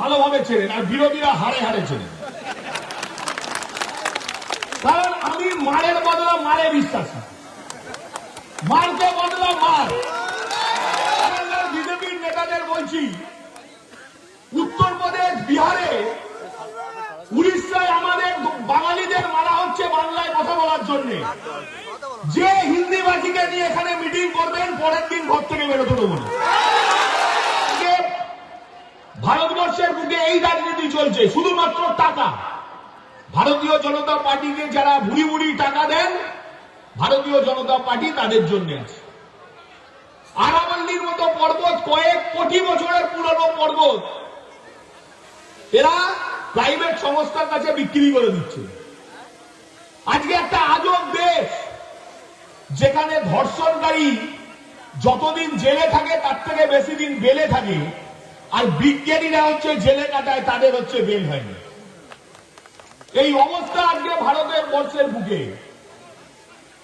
ভালোভাবে চেনেন আর বিরোধীরা হারে হারে চেনেন। কারণ আমি মারের বদলা মারে বিশ্বাসী। মারকে বদলা মার। বিজেপির নেতাদের বলছি, উত্তরপ্রদেশ, বিহারে, উড়িষ্যায় আমাদের বাঙালিদের মারা হচ্ছে বাংলায় কথা বলার জন্য। যে হিন্দিবাসীকে নিয়ে এখানে মিটিং করবেন, পরের দিন ঘর থেকে বেরোতে দেবো না। ভারতবর্ষের বুকে এই রাজনীতি চলছে, শুধুমাত্র টাকা। ভারতীয় জনতা পার্টিকে যারা ভুড়ি ভুড়ি টাকা দেন, ভারতীয় জনতা পার্টি তাদের জন্য আছে। আরাবল্লীর মতো পর্বত কয়েক কোটি বছরের পুরনো পর্বত, এরা প্রাইভেট সংস্থার কাছে বিক্রি করে দিচ্ছে। আজকে একটা আজব দেশ, যেখানে ধর্ষণকারী যতদিন জেলে থাকে, তার থেকে বেশি দিন বেলে থাকে আর বিজ্ঞানীরা হচ্ছে জেলে কাটায়, তাদের হচ্ছে বেল হয়নি। এই অবস্থা আজকে ভারতের বর্ষের বুকে।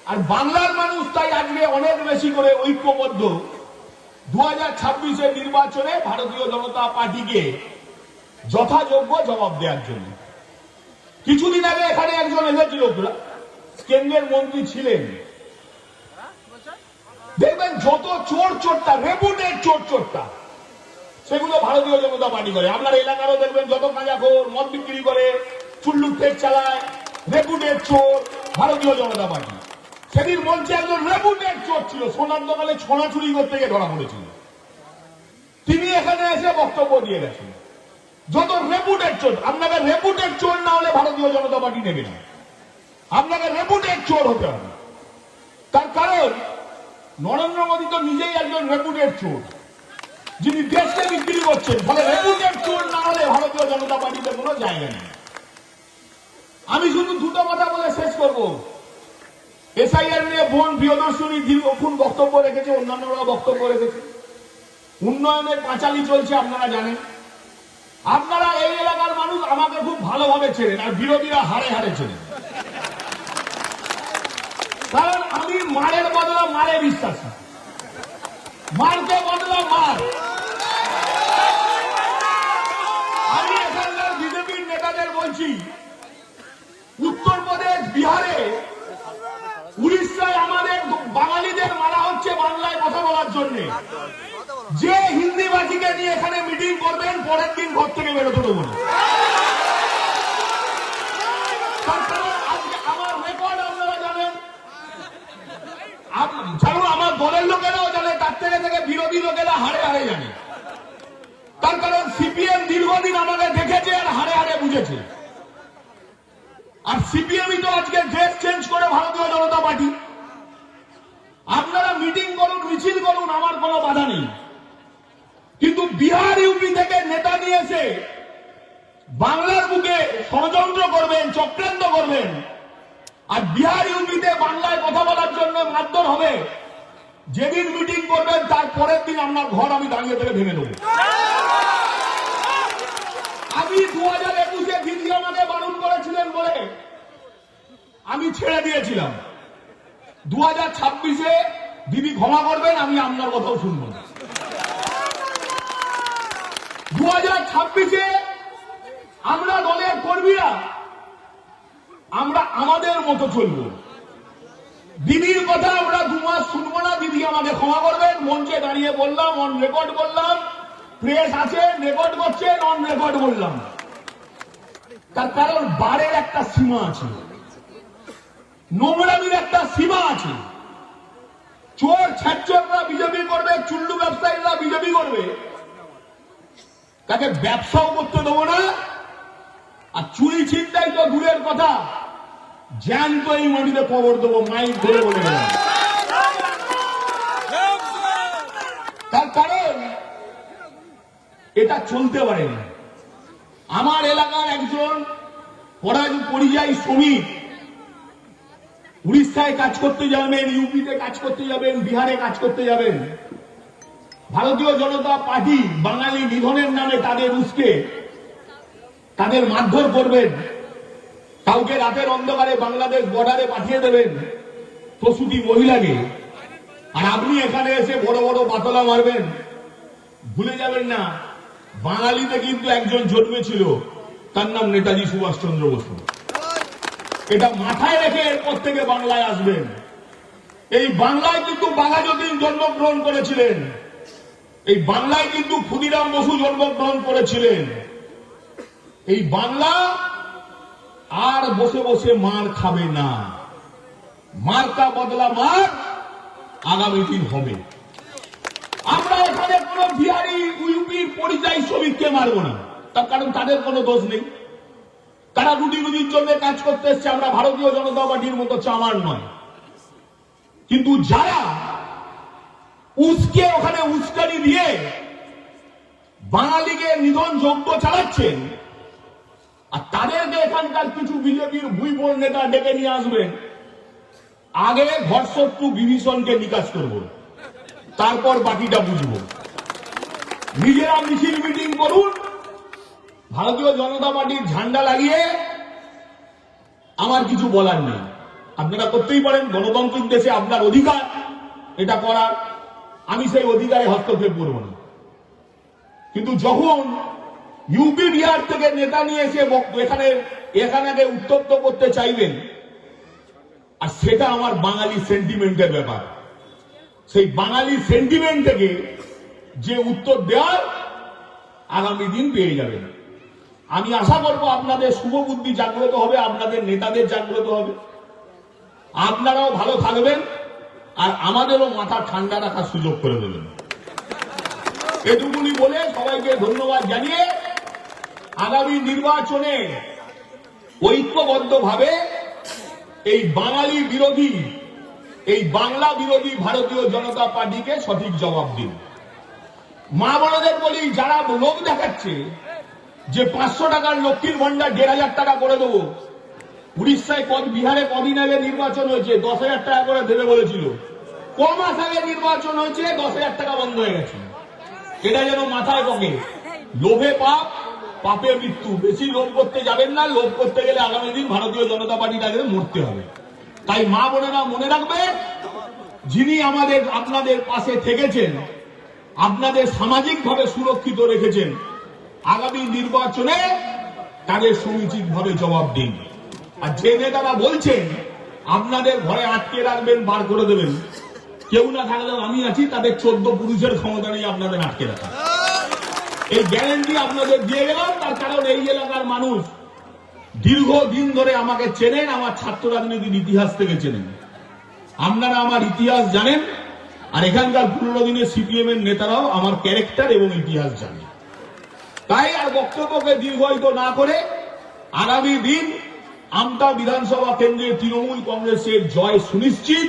আর বাংলার মানুষ তাই আজকে অনেক বেশি করে ঐক্যবদ্ধ। দু হাজার ছাব্বিশের নির্বাচনে ভারতীয় জনতা পার্টিকে যথাযোগ্য জবাব দেওয়ার জন্য। কিছুদিন আগে এখানে একজন এসেছিল কেন্দ্রের মন্ত্রী ছিলেন। দেখবেন যত চোর চোরটা, রেপুটেড চোর চোরটা। সেগুলো ভারতীয় জনতা পার্টি করে। আপনার এলাকারও দেখবেন যত কাঁজাখোর মদ বিক্রি করে চুল্লু ঠেক চালায় রেপুটেড চোর, ভারতীয় জনতা পার্টি। সেদিন মঞ্চে একজন রেপুটেড চোর ছিল, সোনার দোকানে ছোনা চুরি করতে গিয়ে ধরা পড়েছিল। তিনি এখানে এসে বক্তব্য দিয়ে গেছেন। যত রেপুটেড চোর, আপনাকে রেপুটেড চোর না হলে ভারতীয় জনতা পার্টি নেবে না। আপনাকে রেপুটেড চোর হতে হবে। তার কারণ, নরেন্দ্র মোদী তো নিজেই একজন রেপুটেড চোর। যিনি দেশকে বিক্রি করছেন, ফলে রেপুটেড চোর না হলে ভারতীয় জনতা পার্টিতে কোনো জায়গা নেই। আমি শুধু দুটো কথা বলে শেষ করব। এসআইআর নিয়ে বোন প্রিয়দর্শনী দীর্ঘক্ষণ বক্তব্য রেখেছে অন্যান্যরা বক্তব্য রেখেছে। উন্নয়নের পাঁচালি চলছে, আপনারা জানেন। আপনারা এই এলাকার মানুষ আমাকে খুব ভালোভাবে চেনেন, আর বিরোধীরা হারে হারে চেনেন। কারণ আমি মারের বদলা মারে বিশ্বাসী। মারকে বদলা মার আমি এখানকার বিজেপির নেতাদের বলছি, উত্তরপ্রদেশ, বিহারে, উড়িষ্যায় আমাদের বাঙালিদের মারা হচ্ছে বাংলায় কথা বলার জন্য। যে হিন্দিবাসীকে নিয়ে এখানে মিটিং করবেন, পরের দিন ঘর থেকে বেরোতে দেবো না তার কারণ আজকে আমার রেকর্ড আপনারা জানেন আপ- যেমন আমার দলের লোকেরাও জানে তার থেকে বিরোধী লোকেরা হারে হারে জানে। তার কারণ সিপিএম দীর্ঘদিন আমাকে দেখেছে আর হারে হারে বুঝেছে। আর সিপিএমই তো আজকে ড্রেস চেঞ্জ করে ভারতীয় জনতা পার্টি। আপনারা মিটিং করুন, মিছিল করুন, আমার কোনো বাধা নেই। কিন্তু বিহার ইউপি থেকে নেতা নিয়ে এসে বাংলার বুকে ষড়যন্ত্র করবেন, চক্রান্ত করবেন, আর বিহার ইউপিতে বাংলায় কথা বলার জন্য মারধর হবে যেদিন মিটিং করবেন, তার পরের দিন আপনার ঘর আমি দাঁড়িয়ে থেকে ভেঙে দেবো। আমি দু হাজার একুশে দিদি আমাকে বারণ করেছিলেন বলে আমি ছেড়ে দিয়েছিলাম। দু হাজার ছাব্বিশে দিদি ক্ষমা করবেন, আমি আপনার কথাও শুনব না। দু হাজার ছাব্বিশে আমরা দলের কর্মীরা, আমরা আমাদের মতো চলব। দিদির কথা আমরা দু মাস শুনব না। দিদি আমাকে ক্ষমা করবেন। মঞ্চে দাঁড়িয়ে বললাম অন রেকর্ড বললাম প্রেস আছে রেকর্ড করছেন অন রেকর্ড বললাম। তার কারণ বারের একটা সীমা আছে। নোংরামির একটা সীমা আছে। চোর ছাচ্চররা বিজেপি করবে, চুল্লু ব্যবসায়ীরা বিজেপি করবে। তাকে ব্যবসাও করতে দেবো না। আর চুরি চিন্তাই তো দূরের কথা। জ্যান্ত এই মাটিতে কবর দেবো, মাইক ধরে বলে তার কারণ, এটা চলতে পারে না। আমার এলাকার একজন পরিযায়ী শ্রমিক, উড়িষ্যায় কাজ করতে যাবেন, ইউপিতে কাজ করতে যাবেন, বিহারে কাজ করতে যাবেন। ভারতীয় জনতা পার্টি, বাঙালি নিধনের নামে তাদের উস্কে, তাদের মারধর করবেন। কাউকে রাতের অন্ধকারে বাংলাদেশ বর্ডারে পাঠিয়ে দেবেন প্রসূতি মহিলাকে। আর আপনি এখানে এসে বড় বড় বাতলা মারবেন। ভুলে যাবেন না, বাঙালিতে কিন্তু একজন জন্মেছিল, তার নাম নেতাজি সুভাষচন্দ্র বসু। এটা মাথায় রেখে এরপর থেকে বাংলায় আসবেন। এই বাংলায় কিন্তু বাঘাযতীন জন্মগ্রহণ করেছিলেন। এই বাংলায় কিন্তু ক্ষুদিরাম বসু জন্মগ্রহণ করেছিলেন। এই বাংলা আর বসে বসে মার খাবে না। মার্কা বদলা মার, আগামী দিন হবে। আমরা এখানে কোন বিহারি ইউপির পরিযায়ী শ্রমিককে মারবো না। তার কারণ তাদের কোনো দোষ নেই। তারা রুটি রুটির জন্য কাজ করতে এসছে, আমরা ভারতীয় জনতা পার্টির মতো চামার নয়। কিন্তু যারা উস্কে ওখানে উস্কানি দিয়ে বাঙালিকে নিধন যজ্ঞ চালাচ্ছেন আর তাদেরকে এখানকার কিছু বিজেপির ভুইবোর নেতা ডেকে নিয়ে আসবেন আগে ঘরশত্রু বিভীষণকে নিকাশ করব, তারপর বাকিটা বুঝব। নিজেরা মিছিল মিটিং করুন, ভারতীয় জনতা পার্টির ঝান্ডা লাগিয়ে আমার কিছু বলার নেই। আপনারা করতেই পারেন গণতান্ত্রিক দেশে আপনার অধিকার, এটা করার। আমি সেই অধিকারে হস্তক্ষেপ করব না। কিন্তু যখন ইউপি বিহার থেকে নেতা নিয়ে এসে এখানে এখানে উত্তপ্ত করতে চাইবেন। আর সেটা আমার বাঙালি সেন্টিমেন্টের ব্যাপার। সেই বাঙালি সেন্টিমেন্ট থেকে যে উত্তর দেওয়ার আগামী দিন পেয়ে যাবেন। আমি আশা করব আপনাদের শুভ বুদ্ধি জাগ্রত হবে, আপনাদের নেতাদের জাগ্রত হবে। আপনারাও ভালো থাকবেন আর আমাদেরও মাথা ঠান্ডা রাখার সুযোগ করে দেবেন। এটুকুনি বলে সবাইকে ধন্যবাদ জানিয়ে আগামী নির্বাচনে ঐক্যবদ্ধভাবে এই বাঙালি বিরোধী, এই বাংলা বিরোধী ভারতীয় জনতা পার্টিকে সঠিক জবাব দিন। মা বড়দের বলি, যারা লোক দেখাচ্ছে যে পাঁচশো টাকার লক্ষ্মীর ভান্ডার দেড় হাজার টাকা করে দেবো, উড়িষ্যায় কদ বিহারে কদিন আগে নির্বাচন হয়েছে, দশ হাজার টাকা করে দেবে বলেছিল। ক মাস আগে নির্বাচন হয়েছে, দশ হাজার টাকা বন্ধ হয়ে গেছে। এটা যেন মাথায় পকে। লোভে পাপ পাপে মৃত্যু। বেশি লোভ করতে যাবেন না, লোভ করতে গেলে আগামী দিন ভারতীয় জনতা পার্টি তাদের মরতে হবে। তাই মা বোনেরা মনে রাখবে, যিনি আমাদের, আপনাদের পাশে থেকেছেন, আপনাদের সামাজিকভাবে সুরক্ষিত রেখেছেন, আগামী নির্বাচনে তাদের সুনিশ্চিতভাবে জবাব দিন। আর যে নেতারা বলছেন, আপনাদের ঘরে আটকে রাখবেন, বার করে দেবেন, কেউ না থাকলেও আমি আছি, তাদের চোদ্দ পুরুষের ক্ষমতা নেই আপনাদের আটকে রাখা। এই গ্যারেন্টি আপনাদের দিয়ে গেলাম, তার কারণ এই এলাকার মানুষ দীর্ঘ দিন ধরে আমাকে চেনেন, আমার ছাত্র রাজনীতির ইতিহাস থেকে চেনেন। আপনারা আমার ইতিহাস জানেন, আর এখানকার পুরনো দিনের সিপিএম এর নেতারাও আমার ক্যারেক্টার এবং ইতিহাস জানে তাই আর বক্তব্যকে দীর্ঘায়িত না করে আগামী দিন আমতা বিধানসভা কেন্দ্রে তৃণমূল কংগ্রেসের জয় সুনিশ্চিত,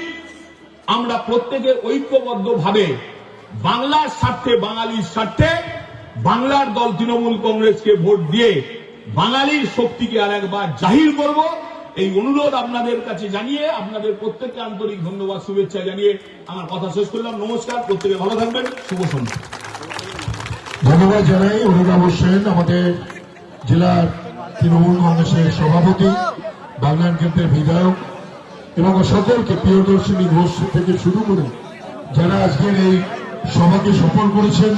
আমরা প্রত্যেকে ঐক্যবদ্ধভাবে বাংলার স্বার্থে, বাঙালির স্বার্থে বাংলার দল তৃণমূল কংগ্রেসকে ভোট দিয়ে বাঙালির শক্তিকে আর একবার জাহির করব। এই অনুরোধ আপনাদের কাছে জানিয়ে, আপনাদের প্রত্যেককে আন্তরিক ধন্যবাদ, শুভেচ্ছা জানিয়ে আমার কথা শেষ করলাম। নমস্কার, প্রত্যেকে ভালো থাকবেন। শুভ সন্ধ্যা। ধন্যবাদ জানাই অনুরাগ হোসেন আমাদের জেলার তৃণমূল কংগ্রেসের সভাপতি, বাংলার কেন্দ্রের বিধায়ক এবং সকলকে প্রিয়দর্শিনী ঘোষ থেকে শুরু করে যারা আজকের এই সভাকে সফল করেছেন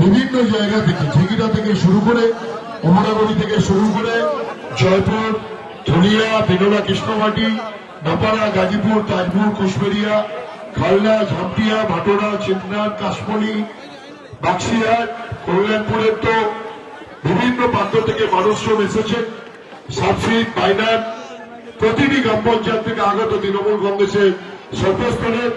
বিভিন্ন জায়গা থেকে ঝিকিরা থেকে শুরু করে, অমরাবতী থেকে শুরু করে জয়পুর ধুলিয়া বেনোলা, কৃষ্ণমাটি, নাপাড়া, গাজীপুর তাজপুর কুশবেরিয়া খালনা ঝামটিয়া, ভাটোরা চিতনাথ কাশমণি বাক্সিহাট কল্যাণপুরের তো বিভিন্ন প্রান্ত থেকে মানুষজন এসেছেন সাবসিড বাইনার প্রতিটি গ্রাম পঞ্চায়েত থেকে আগত তৃণমূল কংগ্রেসের সর্বস্তরের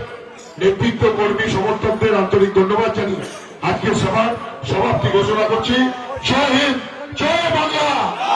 নেতৃত্ব কর্মী সমর্থকদের আন্তরিক ধন্যবাদ জানিয়ে আজকের সভার সমাপ্তি ঘোষণা করছি। জয় হিন্দ জয় বাংলা।